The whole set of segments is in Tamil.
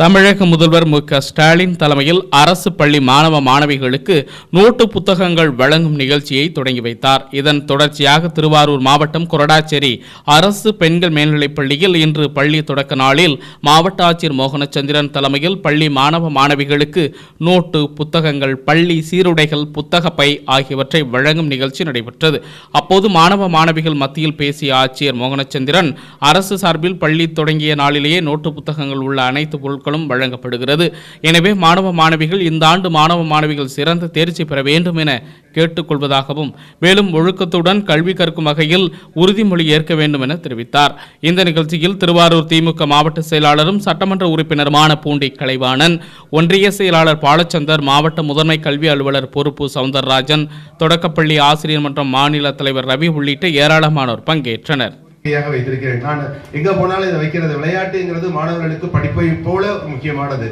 தமிழக முதல்வர் மு க ஸ்டாலின் தலைமையில் அரசு பள்ளி மாணவ மாணவிகளுக்கு நோட்டு புத்தகங்கள் வழங்கும் நிகழ்ச்சியை தொடங்கி வைத்தார். இதன் தொடர்ச்சியாக திருவாரூர் மாவட்டம் கொரடாச்சேரி அரசு பெண்கள் மேல்நிலைப் பள்ளியில் இன்று பள்ளி தொடக்க நாளில் மாவட்ட ஆட்சியர் மோகனச்சந்திரன் தலைமையில் பள்ளி மாணவ மாணவிகளுக்கு நோட்டு புத்தகங்கள் பள்ளி சீருடைகள் புத்தக பை ஆகியவற்றை வழங்கும் நிகழ்ச்சி நடைபெற்றது. அப்போது மாணவ மாணவிகள் மத்தியில் பேசிய ஆட்சியர் மோகனச்சந்திரன் அரசு சார்பில் பள்ளி தொடங்கிய நாளிலேயே நோட்டு புத்தகங்கள் உள்ள அனைத்து பொருட்கள் பொருட்களும் வழங்கப்படுகிறது. எனவே மாணவ மாணவிகள் இந்த ஆண்டு மாணவ மாணவிகள் சிறந்த தேர்ச்சி பெற வேண்டும் என கேட்டுக்கொள்வதாகவும் மேலும் ஒழுக்கத்துடன் கல்வி கற்கும் வகையில் உறுதிமொழி ஏற்க வேண்டும் என தெரிவித்தார். இந்த நிகழ்ச்சியில் திருவாரூர் திமுக மாவட்ட செயலாளரும் சட்டமன்ற உறுப்பினருமான பூண்டி கலைவாணன் ஒன்றிய செயலாளர் பாலச்சந்தர் மாவட்ட முதன்மை கல்வி அலுவலர் பொறுப்பு சவுந்தரராஜன் தொடக்கப்பள்ளி ஆசிரியர் மன்றம் மாநில தலைவர் ரவி உள்ளிட்ட ஏராளமானோர் பங்கேற்றனர். வைத்திருக்கிறேன். நான் எங்க போனாலும் இதை வைக்கிறது. விளையாட்டுங்கிறது மாணவர்களுக்கு படிப்பை போல முக்கியமானது.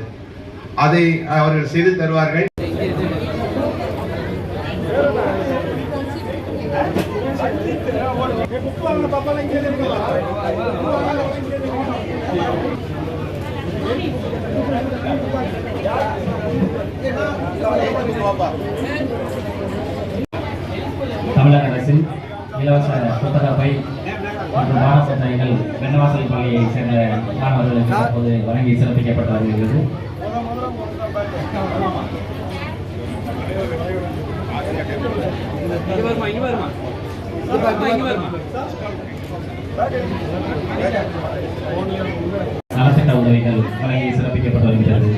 அதை அவர்கள் செய்து தருவார்கள். தமிழக அரசின் இலவச புத்தக பை மற்றும் பாட புத்தகங்கள் வெண்ணவாசல் பள்ளியை சேர்ந்த மாணவர்களுக்கு தற்போது வழங்கி சிறப்பிக்கப்பட்டு வருகிறது. நலத்திட்ட உதவிகள் வழங்கி சிறப்பிக்கப்பட்டு வருகிறது.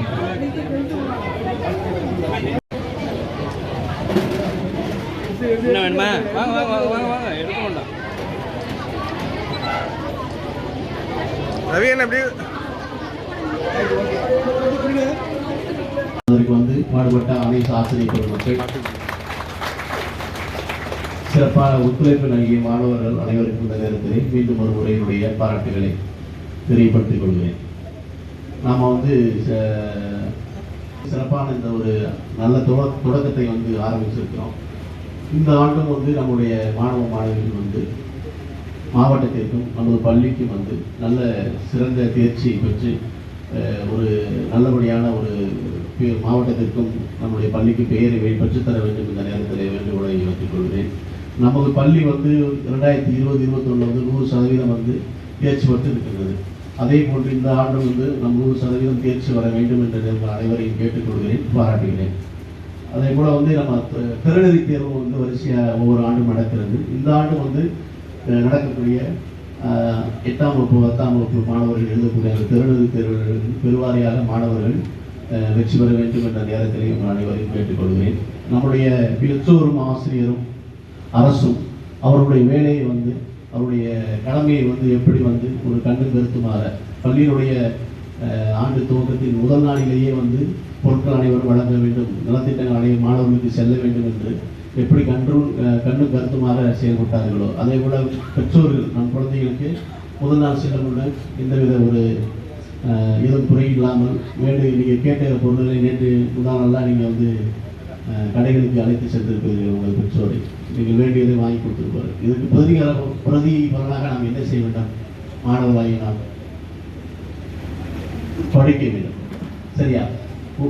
என்ன வேணுமா? வாங்க வாங்க வாங்க வாங்க வாங்க எடுக்க வேண்டாம் ரவி என்ன எப்படி? அதற்கு வந்து பாடுபட்ட அனைத்து ஆசிரியர் பெருமக்கள் சிறப்பான ஒத்துழைப்பு நல்கிய மாணவர்கள் அனைவருக்கும் இந்த நேரத்தில் மீண்டும் ஒரு முறையினுடைய பாராட்டுகளை தெரியப்படுத்திக் கொள்கிறேன். நாம் வந்து சிறப்பான இந்த ஒரு நல்ல தொட- தொடக்கத்தை வந்து ஆரம்பிச்சிருக்கிறோம். இந்த ஆண்டும் வந்து நம்முடைய மாணவ மாணவிகள் வந்து மாவட்டத்திற்கும் நமது பள்ளிக்கும் வந்து நல்ல சிறந்த தேர்ச்சி பெற்று ஒரு நல்லபடியான ஒரு மாவட்டத்திற்கும் நம்முடைய பள்ளிக்கு பெயரை வே- பெற்றுத்தர வேண்டும் இந்த நேரத்தில் வேண்டுகோளை வைத்துக் கொள்கிறேன். நமது பள்ளி வந்து ரெண்டாயிரத்தி இருபது இருபத்தொன்று வந்து நூறு சதவீதம் வந்து தேர்ச்சி பெற்று இருக்கின்றது அதே போன்று இந்த ஆண்டு வந்து நம் நூறு சதவீதம் தேர்ச்சி வர வேண்டும் என்று அனைவரையும் கேட்டுக்கொள்கிறேன் பாராட்டுகிறேன். அதே போல வந்து நம்ம த- திறனறி தேர்வு வந்து வரிசையாக ஒவ்வொரு ஆண்டும் நடக்கிறது. இந்த ஆண்டு வந்து நடக்கக்கூடிய எட்டாம் வகுப்பு பத்தாம் வகுப்பு மாணவர்கள் எழுதக்கூடிய அந்த திறனறி தேர்வுகளில் பெருவாரியாக மாணவர்கள் வெற்றி பெற வேண்டும் என்ற நேரத்தில் உங்கள் அனைவரையும் கேட்டுக்கொள்கிறேன். நம்முடைய பெற்றோரும் ஆசிரியரும் அரசும் அவருடைய வேலையை வந்து அவருடைய கடமையை வந்து எப்படி வந்து ஒரு கண்டு கருத்துமாற பள்ளியினுடைய ஆண்டு துவக்கத்தின் முதல் நாளிலேயே வந்து பொருட்கள் அனைவரும் வழங்க வேண்டும் நலத்திட்டங்கள் அனைவரும் மாணவர்களுக்கு செல்ல வேண்டும் என்று எப்படி கன்று கண்ணு கருத்துமாக செயல்பட்டார்களோ? அதே போல பெற்றோர்கள் நம் குழந்தைகளுக்கு முதல் நாள் செல்லுமுடன் எந்தவித ஒரு அஹ், எதுவும் குறை இல்லாமல் வேண்டு நீங்கள் கேட்ட பொருள்களை நேற்று முதல் நாளாக நீங்கள் வந்து கடைகளுக்கு அழைத்து சென்றிருப்பீர்கள் உங்கள் பெற்றோரை. நீங்கள் வேண்டியதை வாங்கி கொடுத்திருப்பார் இதுக்கு பிரதிகார பிரதி பலனாக நாம் என்ன செய்ய வேண்டாம்? மாணவராகி நாம் படிக்க வேண்டும். சரியா?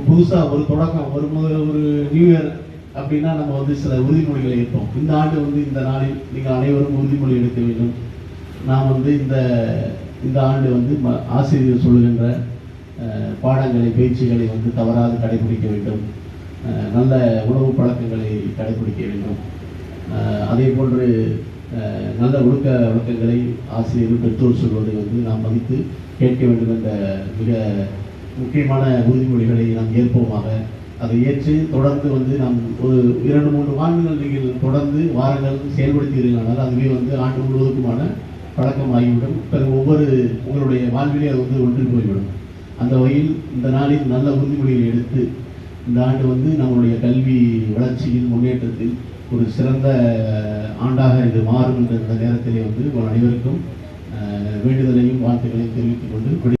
புதுசாக ஒரு தொடக்கம் ஒரு முதல் ஒரு நியூ இயர் அப்படின்னா நம்ம வந்து சில உறுதிமொழிகளை எடுப்போம். இந்த ஆண்டு வந்து இந்த நாளில் நீங்கள் அனைவரும் உறுதிமொழி எடுக்க வேண்டும். நாம் வந்து இந்த இந்த ஆண்டு வந்து ம- ஆசிரியர் சொல்லுகின்ற பாடங்களை பயிற்சிகளை வந்து தவறாது கடைபிடிக்க வேண்டும். நல்ல உணவு பழக்கங்களை கடைபிடிக்க வேண்டும். அதே போன்று நல்ல ஒழுக்க வழக்கங்களை ஆசிரியர் பெற்றோர் சொல்வதை வந்து நாம் மதித்து கேட்க வேண்டும் என்ற மிக முக்கியமான உறுதிமொழிகளை நாம் ஏற்போமாக அதை ஏற்று தொடர்ந்து வந்து நாம் ஒரு இரண்டு மூன்று ஆண்டுகள் நீங்கள் தொடர்ந்து வாரங்கள் செயல்படுத்தீர்களானால் அதுவே வந்து ஆண்டு முழுவதுக்குமான பழக்கம் ஆகிவிடும் பிறகு ஒவ்வொரு உங்களுடைய வாழ்விலே அது வந்து ஒன்று போய்விடும். அந்த வகையில் இந்த நாளில் நல்ல உறுதிமொழிகளை எடுத்து இந்த ஆண்டு வந்து நம்மளுடைய கல்வி வளர்ச்சியில் முன்னேற்றத்தில் ஒரு சிறந்த ஆண்டாக இது மாறும் என்ற இந்த நேரத்திலே வந்து உங்கள் அனைவருக்கும் வேண்டுதலையும் வாழ்த்துக்களையும் தெரிவித்துக் கொண்டு